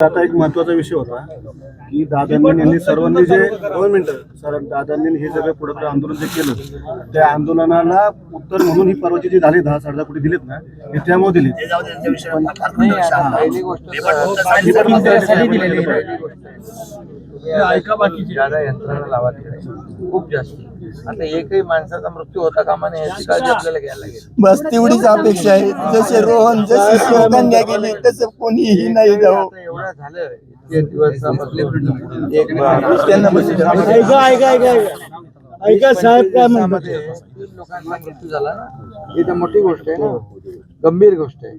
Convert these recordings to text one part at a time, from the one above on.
आता एक महत्त्वाचा विषय होता की दादांनी यांनी सर्वांनी जे मिनिटं सर दादांनी हे सगळे पुढे आंदोलन जे केलं त्या आंदोलनाला उत्तर म्हणून ही परवाची जी झाली दहा साडे दहा कोटी दिलीत ना हे त्यामुळे गोष्ट ऐका तिकडे खूप जास्त आता एकही माणसाचा मृत्यू होता कामा नये याची काळजी आपल्याला घ्यायला लागेल. बस तेवढीच अपेक्षा आहे. जसे रोहन जशी शिवकन्या गेली तसं कोणीही नाही जाऊ. आता एवढं झालं. इतके दिवसामध्ये एक त्यांना बसू द्या. ऐका ऐका ऐका ऐका. ऐका साहेब काय म्हणतात? दिवसामध्ये तीन लोकांचा मृत्यू झाला ना. ही तर मोठी गोष्ट आहे ना. गंभीर गोष्ट आहे.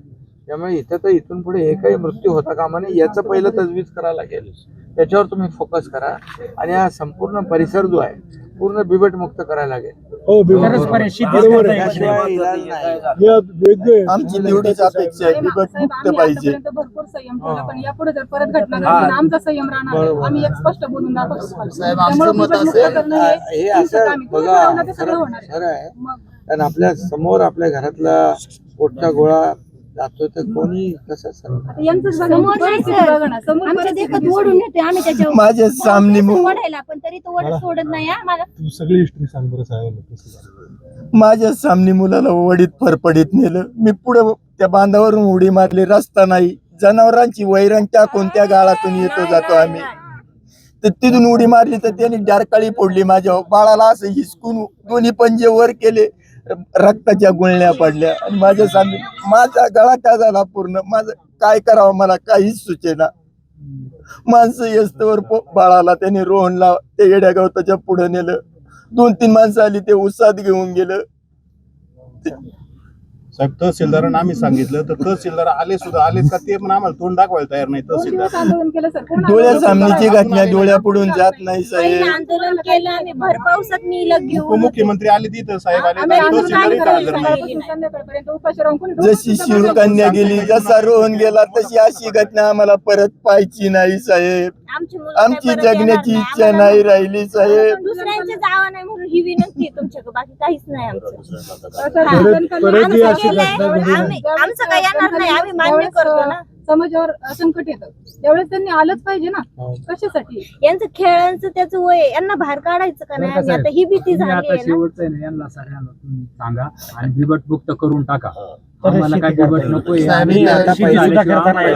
त्यामुळे इथं तर इथून पुढे एकही मृत्यू होता कामा नये याचं पहिलं तजवीज करावं लागेल. त्याच्यावर तुम्ही फोकस करा. आणि हा संपूर्ण परिसर जो आहे पूर्ण बिबट मुक्त करायला लागेल. हो बरोबर त्याशिवाय इलाज नाही. आमची तेवढीच अपेक्षा आहे बिबट मुक्त पाहिजे. आतापर्यंत भरपूर संयम ठेवला पण यापुढे जर परत घटना घडली तर आमचा संयम राहणार नाही. आम्ही एक स्पष्ट बोलून दाखवतो. त्यामुळे बिबट मुक्त करणं हे हे तुमचं असं काम आहे. तुम्ही बघा ठरवलं ते सगळं खरं होणार आहे. खरं आहे. मग. कारण आपल्यासमोर आपल्या घरातला पोटचा गोळा जातो तर कोणी? कसं माझ्या सामने तो ओढत सोडत नाही हा मला तू सगळी हिस्ट्री सांग बरं साहेब. माझ्या सामने मुलाला वडीत फरफडीत नेलं. मी पुढे त्या बांधावरून उडी मारली. रस्ता नाही. जनावरांची वैरण त्या कोणत्या गाळातून येतो जातो आम्ही. तर तिथून उडी मारली तर त्यांनी डारकाळी फोडली. माझ्या बाळाला असं हिसकून दोन्ही पंजे वर केले. रक्ताच्या गुळण्या पडल्या. आणि माझ्या सामने माझा गळा का झाला पूर्ण? माझं काय करावं मला? काहीच सुचेना. माणसं येस्तवर बाळाला त्याने रोहनला ते येड्या गवताच्या पुढे नेलं. दोन तीन माणसं आली ते उसात घेऊन गेलं. साहेब तहसीलदारांना आम्ही सांगितलं तर तहसीलदार आले सुद्धा आलेत का ते पण आम्हाला तोंड दाखवायला तयार नाही तहसीलदार दिवस आंदोलन केलं सर. कोण डोळ्या सामनीची? घटना डोळ्यापुढून जात नाही पहिलं साहेब आंदोलन केलं आम्ही भर पावसात मी लग घेऊन उपमुख्यमंत्री आले तिथं साहेब आले. आम्ही आंदोलन तहसीलदारही काय हजर करायचं? नाही. सकाळपासून संध्याकाळपर्यंत उपाशी राहून कोणी डोकं जशी सुद्धा शिवकन्या गेली जसा रोहन गेला तशी अशी घटना आम्हाला परत पाहायची नाही साहेब. आमची मुलं आमची काय परत येणार जगण्याची. इच्छा आम्हाला नाही राहिली साहेब. दुसऱ्यांच्या जावा नाही म्हणून ही विनंती आहे तुमच्याकडे. बाकी काहीच नाही आमचं. सर. आंदोलन करणार- परत केलंय. आम्ही- आमचं काय येणार नाही आम्ही मान्य करतो ना. समाजावर संकट येतं. त्यावेळेस त्यांनी आलंच पाहिजे ना हो. कशासाठी? यांचं खेळांचं त्याचं वय आहे. यांना बाहेर काढायचं का नाही? आम्ही आता ही भीती झाली आता आहे ना. शेवटचं आहे ना यांना सगळ्यांना तुम्ही सांगा आणि बिबट मुक्त करून टाका. आम्हाला काय बिबट नकोय. आम्ही आता शेती सुद्धा करता नाही.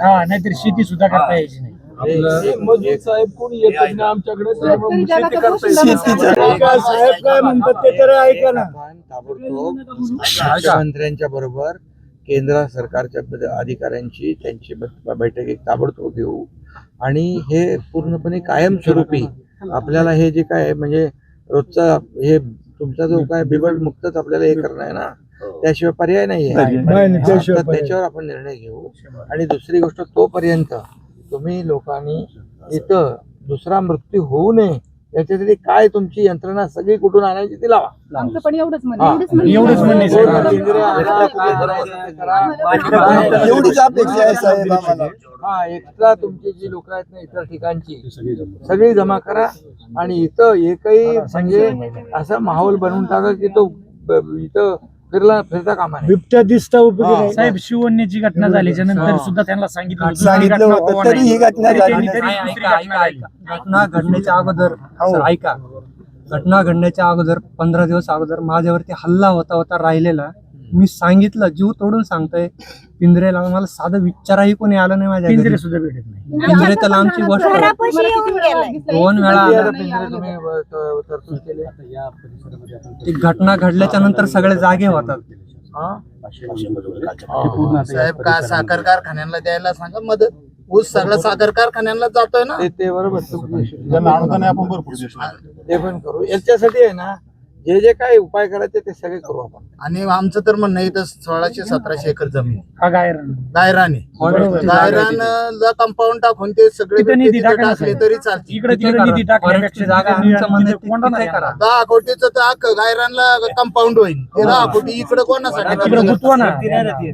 हा नाहीतर शेती सुद्धा करता यायची नाही. साहेब कोणी येत नाही आमच्याकडे? शेतकरी जगाचा पोषण शेतीचं ऐका, साहेब काय म्हणतात ते तर ऐका ना. आपण ताबडतोब मुख्यमंत्र्यांच्या बरोबर केंद्र सरकारच्या अधिकाऱ्यांची त्यांची बैठक एक ताबडतोब घेऊ. आणि हे पूर्णपणे कायमस्वरूपी आपल्याला हे जे काय म्हणजे रोजचा हे तुमचा जो काय बिबट मुक्तच आपल्याला हे करणं आहे ना त्याशिवाय पर्याय नाही आहे हा. त्याच्यावर आपण निर्णय घेऊ. आणि दुसरी गोष्ट तोपर्यंत तुम्ही लोकांनी इथं दुसरा मृत्यू होऊ नये याच्यासाठी काय तुमची यंत्रणा सगळी कुठून आणायची ती लावा. आमचं पण एवढंच म्हणणं हा. एवढंच म्हणणं. एवढंच अपेक्षा आहे साहेब. आम्हाला. हा एक्स्ट्रा तुमची जी लोक आहेत ना इतर ठिकाणची सगळी जमा करा. आणि इथं एकही म्हणजे असा माहोल बनवून टाका की तो इथं फिरला फिरता कामा नाही बिबट्या दिसता उपयोगी हा. नाही साहेब शिवण्याची घटना झाल्याच्यानंतर सुद्धा त्यांना सांगितलं होतं, सांगितलं होतं, घटना तरी ही घटना. झाली तरी- नाही. तरी दुसरी घटना झाली. घटना घडण्याच्या अगोदर हो. सर, ऐका घटना घडण्याच्या अगोदर पंधरा दिवस अगोदर माझ्यावरती हल्ला होता होता राहिलेला मी सांगितलं जीव तोडून सांगतोय. पिंजरेला मला साधं विचाराही कोणी आलं नाही माझ्या पिंजरे. सुद्धा भेटत नाही. पिंजरे तर लांबची गोष्ट आहे. घरापाशी येऊन गेलाय. दोन वेळा आला. पिंजरे त- घटना घडल्याच्या नंतर सगळे जागे होतात. हा? साहेब का साखर कारखान्यांना द्यायला सांगा मदत? ऊस सगळा साखर कारखान्यांना जातोय ना? ते बरोबर. आपण भरपूर ते पण करू. याच्यासाठी आहे ना जे जे काही उपाय करायचे ते सगळे करू आपण. आणि आमचं तर म्हणणं आहे इथं सोळाशे सतराशे एकर जमीन हा गायरान गायराने गायरान कंपाऊंड टाकून ते सगळे तिथं निधी तिथं टाका ना टाकले. तरी चालते इकडे तिथे तिकडे करा. निधी टाकण्यापेक्षा फॉरेस्टची जागा तिथे आमचं म्हणणं आहे तिथे कोणाला तिथे द्यावं? करा. दहा कोटीचं तर अख्खं गायरानला कंपाऊंड होईल. ते दहा कोटी इकडे कोणासाठी? तिकडे गुंतवा ना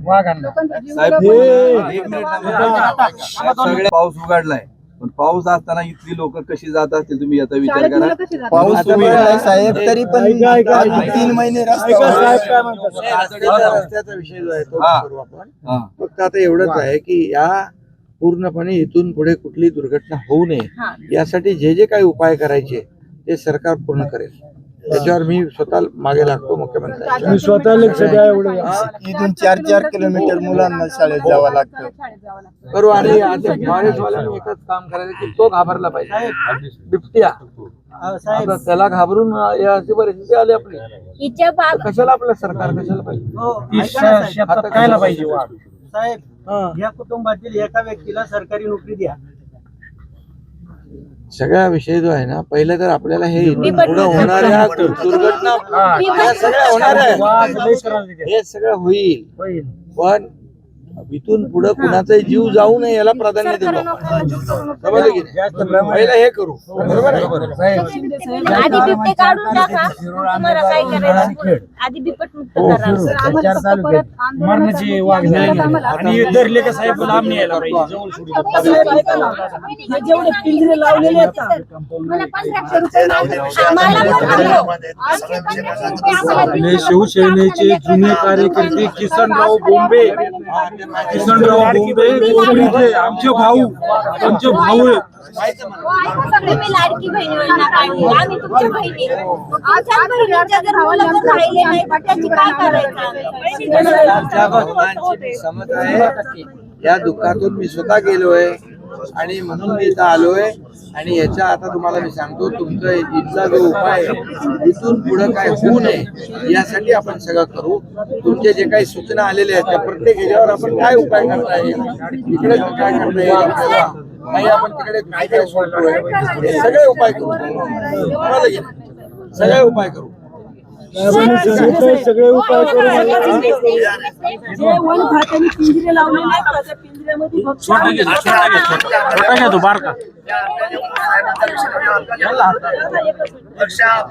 वाघांना. लोकांचा जीव हे- गेला. सगळे पाऊस उघडलाय. पण पाऊस असताना इथली लोक कशी जात असतील तुम्ही याचा विचार करा? पाऊस साहेब तरी पण. तीन महिने रस्त्याचा विषय जो आहे तो. करू आपण. फक्त आता एवढंच आहे की या पूर्णपणे इथून पुढे कुठली दुर्घटना होऊ नये. यासाठी जे जे काही उपाय करायचे ते सरकार पूर्ण करेल त्याच्यावर मी स्वतः मागे लागतो मुख्यमंत्र्यांच्या मी स्वतः लक्ष द्या एवढं. इथून चार चार किलोमीटर मुलांना शाळेत जावं लागतं. जावं लागतं. करू आणि आता फॉरेस्टवाल्यांनी एकच काम करायचं की तो घाबरला पाहिजे. बिबट्या. आता त्याला घाबरून या अशी परिस्थिती आली आपली. कशाला आपलं सरकार कशाला पाहिजे? आता कायला पाहिजे? साहेब हा. या कुटुंबातील एका व्यक्तीला सरकारी नोकरी द्या. सगळा विषय जो आहे ना पहिलं तर आपल्याला हे पुढे होणाऱ्या दुर्घटना सगळ्या होणार आहे. हे सगळं होईल. पण इथून पुढे कुणाचाही जीव जाऊ नये याला प्राधान्य देऊ समजलं की नाही? पहिलं हे करू बरोबर आहे आधी बिबटे काढून टाका तुम्हाला काय करायचं आधी बिबट मुक्त हो, करा तर आम्हाला तसं परत आंदोलनाचा परत आम्हाला- आणि धरले का साहेब लांब नाही यायला पाहिजे जवळ सोडू साहेब, ऐका ना. हे जेवढे पिंजरे लावलेले आहेत ना, मला पंधराशे रुपये मागं- मला पण नको. आमचे पंधराशे रुपये आम्हाला आपले शिवसेनेचे जुने कार्यकर्ते किसनराव बोंबे किसनराव बोंबे आमचे भाऊ आमचे भाऊ आहेत हो, ऐका सगळे मी लाडकी बहिणी योजना काढली आम्ही तुमच्या बहिणी आमच्या बहिणीच्या जर मुलं जर राहिले नाही तर त्याची काय तुमच्या करायचं भावनांची समज आहे. या दुःखातून मी स्वतः गेलोय आणि म्हणून मी इथं आलोय. आणि याच्या आता तुम्हाला मी सांगतो तुमचा इथला जो उपाय आहे इथून पुढे काय होऊ नये यासाठी आपण सगळं करू. तुमचे जे काही सूचना आलेल्या आहेत त्या प्रत्येक ह्याच्यावर आपण काय उपाय करता येईल? इकडे काय करता येईल आपल्याला? आपण तिकडे काय काय सोडतोय? सगळे उपाय करू. की सगळे उपाय करू. सगळे उपाय करून जे वन खात्याने पिंजरे लावलेले आहेत ना, त्या पिंजऱ्यामध्ये फक्त छोटा घे छोटा घे छोटा घे. तो बारका.